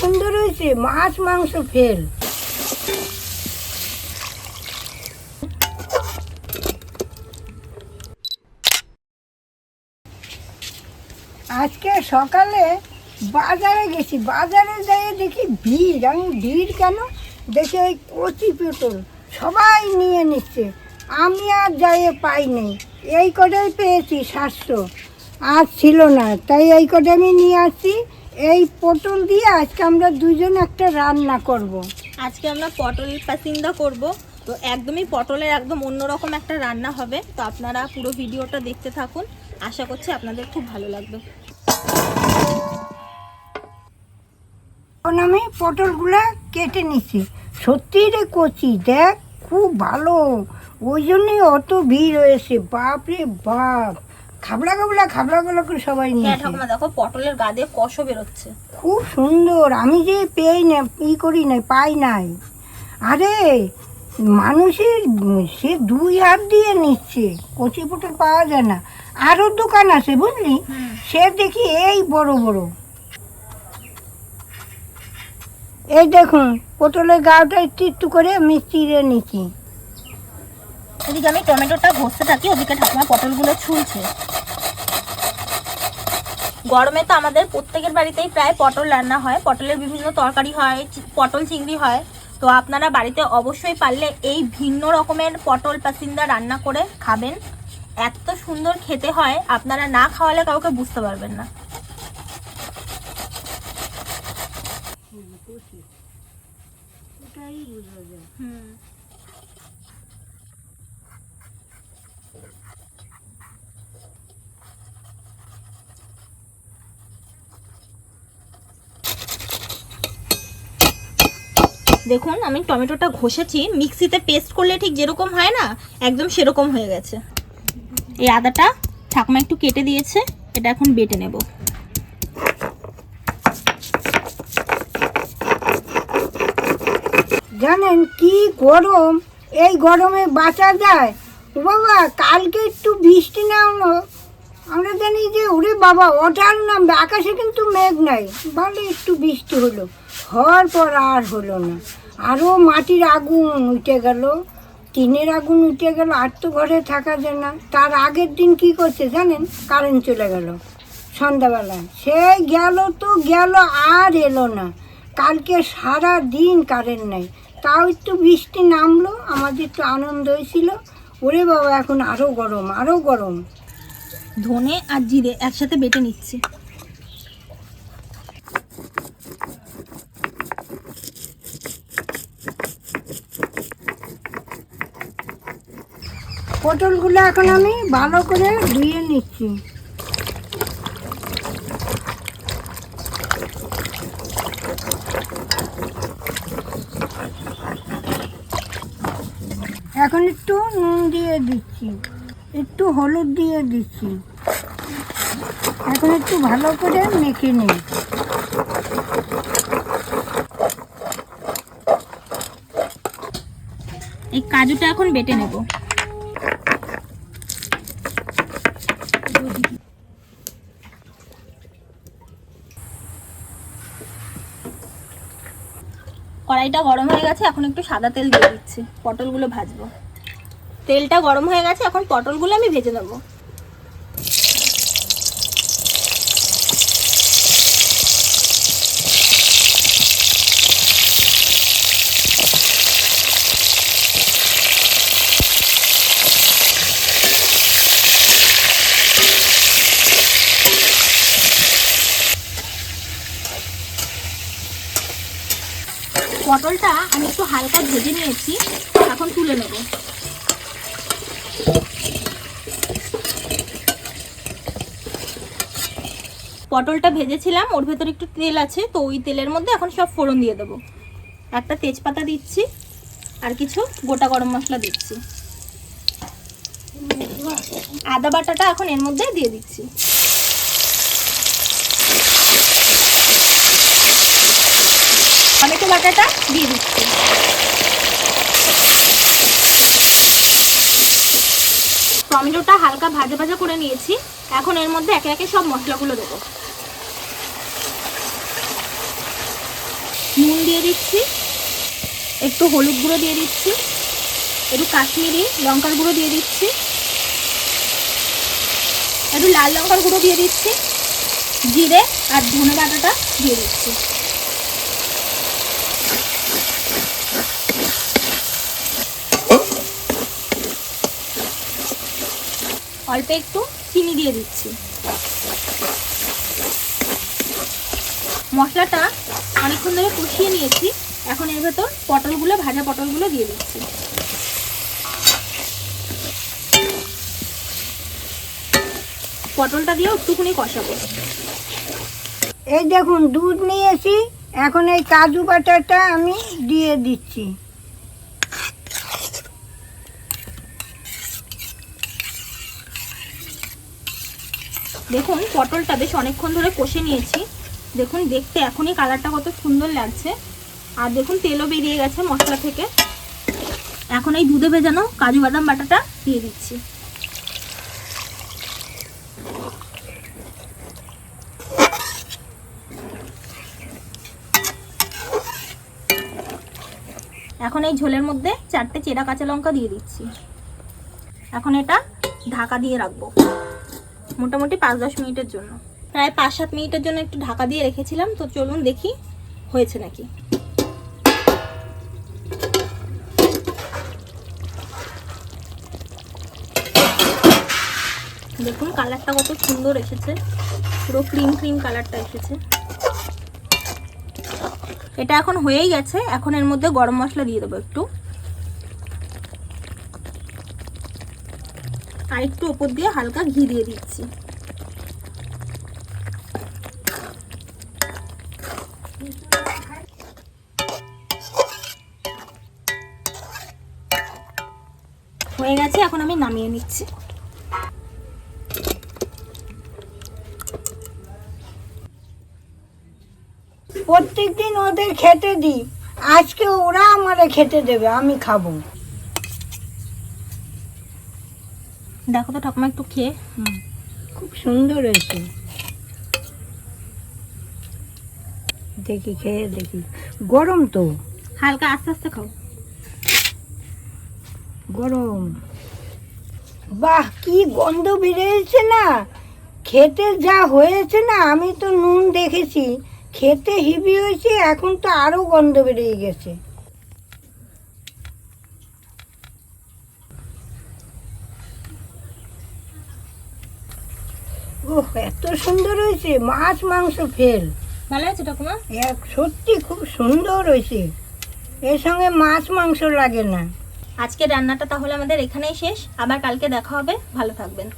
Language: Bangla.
সুন্দর হয়েছে, মাছ, মাংস ফেল। আজকে সকালে বাজারে গেছি, বাজারে যেয়ে দেখি ভিড়। আমি ভিড় কেন? দেখি ওই কচি পেটল সবাই নিয়ে নিচ্ছে। আমি আর যাইয়ে পাইনি এই কটাই পেয়েছি, সাতশো। আর ছিল না, তাই এই কটা আমি নিয়ে আসছি। এই পটল দিয়ে আজকে আমরা দুজন একটা রান্না করব। আজকে আমরা পটল পাসিন্দা করব। তো একদমই পটলের একদম অন্যরকম একটা রান্না হবে। তো আপনারা পুরো ভিডিওটা দেখতে থাকুন। আশা করছি আপনাদের খুব ভালো লাগবে। এখন আমি পটলগুলা কেটে নিচ্ছি সত্যি রে কচি দেখ খুব ভালো। ওই জন্যই অত ভিড় হয়েছে। বাপ রে বাপ। খাবলা খাবলা খাবলা খাবলা করে সবাই হ্যাঁ নিয়েছে। ঠাকুমা দেখো পটলের গা দিয়ে কষও বেরোচ্ছে। খুব সুন্দর আমি যে পেই না ই করি নাই পাই নাই। আরে মানুষের সে দুই হাত দিয়ে নিচ্ছে কচি পটল পাওয়া যায় না। আরও দোকান আছে বুঝলি? সে দেখি এই বড় বড়। এই দেখুন পটলের গাটা একটু একটু করে আমি চিড়ে নিচ্ছি। এদিকে আমি টমেটোটা ঘষতে থাকি ওদিকে ঠাকুমা পটলগুলো ছুলছে। গরমে তো আমাদের প্রত্যেকের বাড়িতেই প্রায় পটল রান্না হয় পটলের বিভিন্ন তরকারি হয় পটল চিংড়ি হয়। তো আপনারা বাড়িতে অবশ্যই পারলে এই ভিন্ন রকমের পটল পাসিন্দা রান্না করে খাবেন। এত সুন্দর খেতে হয় আপনারা না খাওয়ালে কাউকে বুঝতে পারবেন না। হুম। দেখুন, আমি টমেটোটা ঘষেছি। মিক্সিতে পেস্ট করলে ঠিক যেরকম হয় না, একদম সেরকম হয়ে গেছে। এই আদাটা ঠাকুমা একটু কেটে দিয়েছে, এটা এখন বেটে নেব। জানেন কি গরম? এই গরমে বাঁচা যায়। বাবা, কালকে একটু বৃষ্টি না। হলো আমরা জানি যে, ওরে বাবা ওঠার নামবে, আকাশে কিন্তু মেঘ নাই। ভালো একটু বৃষ্টি হলো। হওয়ার পর আর হলো না। আরও মাটির আগুন উঠে গেল। টিনের আগুন উঠে গেল, আর তো ঘরে থাকা যায় না। তার আগের দিন কি করছে জানেন? কারেন্ট চলে গেল সন্ধ্যাবেলা সে গেল তো গেল, আর এলো না। কালকে সারা দিন কারেন্ট নেই। তাও একটু বৃষ্টি নামলো, আমাদের একটু আনন্দ হয়েছিল। ওরে বাবা, এখন আরও গরম আরও গরম। ধনে আর জিরে একসাথে বেটে নিচ্ছি। পটলগুলো এখন আমি ভালো করে ধুয়ে নিচ্ছি। এখন একটু নুন দিয়ে দিচ্ছি। একটু হলুদ দিয়ে দিচ্ছি। এখন একটু ভালো করে মেখে নিই। এই কাজুটা এখন বেটে নেব। কড়াইটা গরম হয়ে গেছে, এখন একটু সাদা তেল দিয়ে দিচ্ছি। পটলগুলো ভাজবো। তেলটা গরম হয়ে গেছে, এখন পটলগুলো আমি ভেজে নেব। পটলটা আমি একটু হালকা ভেজে নিয়েছি, এখন তুলে নেব। পটলটা ভেজেছিলাম, ওর ভেতর একটু তেল আছে, তো ওই তেলের মধ্যে এখন সব ফোড়ন দিয়ে দেবো। একটা তেজপাতা দিচ্ছি, আর কিছু গোটা গরম মশলা দিচ্ছি। আদা বাটাটা এখন এর মধ্যে দিয়ে দিচ্ছি। টমেটো বাটাটা দিয়ে দিচ্ছি। টমেটোটা হালকা ভাজা ভাজা করে নিয়েছি। এখন এর মধ্যে একে একে সব মশলাগুলো দেবো। নুন দিয়ে দিচ্ছি, একটু হলুদ গুঁড়ো দিয়ে দিচ্ছি, একটু কাশ্মীরি লঙ্কার গুঁড়ো দিয়ে দিচ্ছি, একটু লাল লঙ্কার গুঁড়ো দিয়ে দিচ্ছি, জিরে আর ধনে বাটাটা দিয়ে দিচ্ছি। অল্প একটু চিনি দিয়ে দিচ্ছি। মশলাটা অনেকক্ষণ ধরে কষিয়ে নিয়েছি। এখন এর ভেতর পটলগুলো, ভাজা পটলগুলো দিয়ে দিচ্ছি। পটলটা দিয়েও একটুখানি কষাবো। এই দেখুন, দুধ নিয়েছি। এখন এই কাজু বাটাটা আমি দিয়ে দিচ্ছি। দেখুন, পটলটা বেশ অনেকক্ষণ ধরে কষে নিয়েছি। দেখুন, দেখতে এখনই কালারটা কত সুন্দর লাগছে। আর দেখুন, তেলও বেরিয়ে গেছে মশলা থেকে। এখন এই দুধে ভেজানো কাজু বাদাম বাটাটা দিয়ে দিচ্ছি। এখন এই ঝোলের মধ্যে চারটে চেরা কাঁচা লঙ্কা দিয়ে দিচ্ছি। এখন এটা ঢাকা দিয়ে রাখব। মোটামুটি পাঁচ দশ মিনিটের জন্য। প্রায় পাঁচ সাত মিনিটের জন্য একটু ঢাকা দিয়ে রেখেছিলাম, তো চলুন দেখি হয়েছে নাকি। দেখুন, কালারটা কত সুন্দর এসেছে। পুরো ক্রিম ক্রিম কালারটা এসেছে। এটা এখন হয়েই গেছে, এখন এর মধ্যে গরম মশলা দিয়ে দেবো একটু। আর একটু ওপর দিয়ে হালকা ঘি দিয়ে দিচ্ছি। হয়ে গেছে, এখন আমি নামিয়ে নিচ্ছি। প্রত্যেক দিন ওদের খেতে দিই। আজকে ওরা আমারে খেতে দেবে, আমি খাব। দেখো তো ঠাকুমা একটু খেয়ে। খুব সুন্দর হয়েছে। দেখি খেয়ে দেখি। গরম তো। হালকা আস্তে আস্তে খাও। গরম। বাহ কি গন্ধ বেরিয়েছে না। খেতে যা হয়েছে না আমি তো নুন দেখেছি। খেতে হিবি হয়েছে এখন তো আরও গন্ধ বেরিয়ে গেছে। ওহ এত সুন্দর হয়েছে মাছ মাংস ফেল। ভালো আছে ঠাকুমা? এক সত্যি খুব সুন্দর হয়েছে। এর সঙ্গে মাছ মাংস লাগে না। আজকে রান্নাটা তাহলে আমাদের এখানেই শেষ আবার কালকে দেখা হবে ভালো থাকবেন।